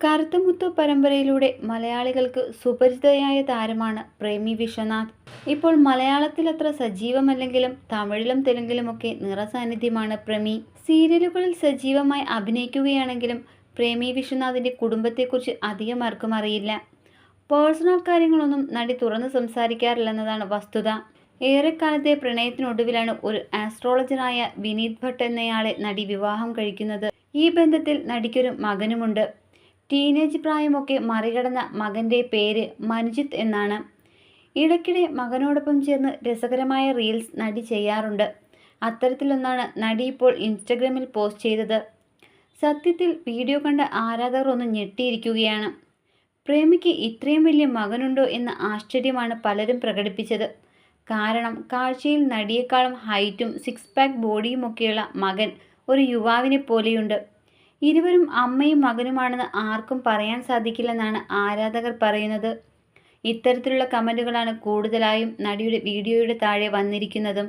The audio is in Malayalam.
കറുത്തമുത്ത് പരമ്പരയിലൂടെ മലയാളികൾക്ക് സുപരിചിതയായ താരമാണ് പ്രേമി വിശ്വനാഥ്. ഇപ്പോൾ മലയാളത്തിൽ അത്ര സജീവമല്ലെങ്കിലും തമിഴിലും തെലുങ്കിലുമൊക്കെ നിറസാന്നിധ്യമാണ് പ്രേമി. സീരിയലുകളിൽ സജീവമായി അഭിനയിക്കുകയാണെങ്കിലും പ്രേമി വിശ്വനാഥിന്റെ കുടുംബത്തെക്കുറിച്ച് അധികം ആർക്കും അറിയില്ല. പേഴ്സണൽ കാര്യങ്ങളൊന്നും നടി തുറന്ന് സംസാരിക്കാറില്ലെന്നതാണ് വസ്തുത. ഏറെക്കാലത്തെ പ്രണയത്തിനൊടുവിലാണ് ഒരു ആസ്ട്രോളജറായ വിനീത് ഭട്ട് എന്നയാളെ നടി വിവാഹം കഴിക്കുന്നത്. ഈ ബന്ധത്തിൽ നടിക്കൊരു മകനുമുണ്ട്. ടീനേജ് പ്രായമൊക്കെ മറികടന്ന മകന്റെ പേര് മനുജിത്ത് എന്നാണ്. ഇടയ്ക്കിടെ മകനോടൊപ്പം ചേർന്ന് രസകരമായ റീൽസ് നടി ചെയ്യാറുണ്ട്. അത്തരത്തിലൊന്നാണ് നടി ഇപ്പോൾ ഇൻസ്റ്റഗ്രാമിൽ പോസ്റ്റ് ചെയ്തത്. സത്യത്തിൽ വീഡിയോ കണ്ട ആരാധകർ ഒന്ന് ഞെട്ടിയിരിക്കുകയാണ്. പ്രേമിക്ക് ഇത്രയും വലിയ മകനുണ്ടോ എന്ന ആശ്ചര്യമാണ് പലരും പ്രകടിപ്പിച്ചത്. കാരണം കാഴ്ചയിൽ നടിയേക്കാളും ഹൈറ്റും സിക്സ് പാക്ക് ബോഡിയുമൊക്കെയുള്ള മകൻ ഒരു യുവാവിനെ പോലെയുണ്ട് ഇരുവരും അമ്മയും മകനുമാണെന്ന് ആർക്കും പറയാൻ സാധിക്കില്ലെന്നാണ് ആരാധകർ പറയുന്നത്. ഇത്തരത്തിലുള്ള കമന്റുകളാണ് കൂടുതലായും നടിയുടെ വീഡിയോയുടെ താഴെ വന്നിരിക്കുന്നതും.